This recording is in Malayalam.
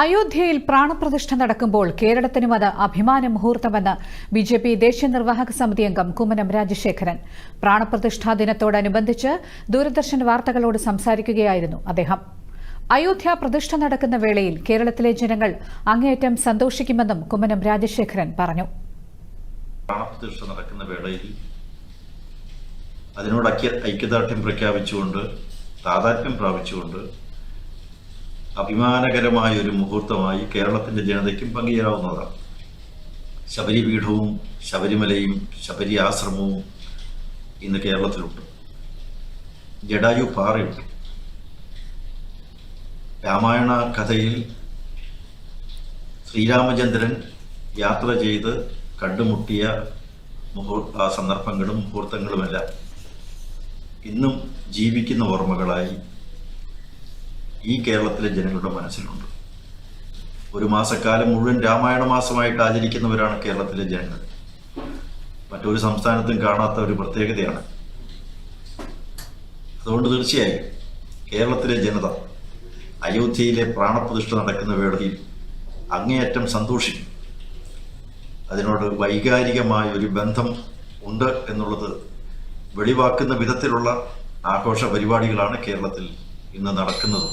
അയോധ്യയിൽ പ്രാണപ്രതിഷ്ഠ നടക്കുമ്പോൾ കേരളത്തിനും അത് അഭിമാന മുഹൂർത്തമെന്ന് ബി ജെ പി ദേശീയ നിർവാഹക സമിതി അംഗം കുമ്മനം രാജശേഖരൻ. പ്രാണപ്രതിഷ്ഠാ ദിനത്തോടനുബന്ധിച്ച് ദൂരദർശൻ വാർത്തകളോട് സംസാരിക്കുകയായിരുന്നു അദ്ദേഹം. അയോധ്യ പ്രതിഷ്ഠ നടക്കുന്ന വേളയിൽ കേരളത്തിലെ ജനങ്ങൾ അങ്ങേയറ്റം സന്തോഷിക്കുമെന്നും കുമ്മനം രാജശേഖരൻ പറഞ്ഞു. പ്രാണപ്രതിഷ്ഠ നടക്കുന്ന വേളയിൽ അതിനോട് ഐക്യദാർഢ്യം പ്രഖ്യാപിച്ചുകൊണ്ട് താതാത്മ്യം പ്രാപിച്ചുകൊണ്ട് അഭിമാനകരമായ ഒരു മുഹൂർത്തമായി കേരളത്തിന്റെ ജനതയ്ക്കും പങ്കുചേരാവുന്നതാണ്. ശബരിപീഠവും ശബരിമലയും ശബരി ആശ്രമവും ഇന്ന് കേരളത്തിലുണ്ട്. ജഡായു പാറയുണ്ട്. രാമായണ കഥയിൽ ശ്രീരാമചന്ദ്രൻ യാത്ര ചെയ്ത് കണ്ടുമുട്ടിയ മുഹൂർ സന്ദർഭങ്ങളും മുഹൂർത്തങ്ങളുമെല്ലാം ഇന്നും ജീവിക്കുന്ന ഓർമ്മകളായി ഈ കേരളത്തിലെ ജനങ്ങളുടെ മനസ്സിലുണ്ട്. ഒരു മാസക്കാലം മുഴുവൻ രാമായണ മാസമായിട്ട് ആചരിക്കുന്നവരാണ് കേരളത്തിലെ ജനങ്ങൾ. മറ്റൊരു സംസ്ഥാനത്തും കാണാത്ത ഒരു പ്രത്യേകതയാണ്. അതുകൊണ്ട് തീർച്ചയായും കേരളത്തിലെ ജനത അയോധ്യയിലെ പ്രാണപ്രതിഷ്ഠ നടക്കുന്ന വേളയിൽ അങ്ങേയറ്റം സന്തോഷിക്കും. അതിനോട് വൈകാരികമായ ഒരു ബന്ധം ഉണ്ട് എന്നുള്ളത് വെളിവാക്കുന്ന വിധത്തിലുള്ള ആഘോഷ പരിപാടികളാണ് കേരളത്തിൽ ഇന്ന് നടക്കുന്നത്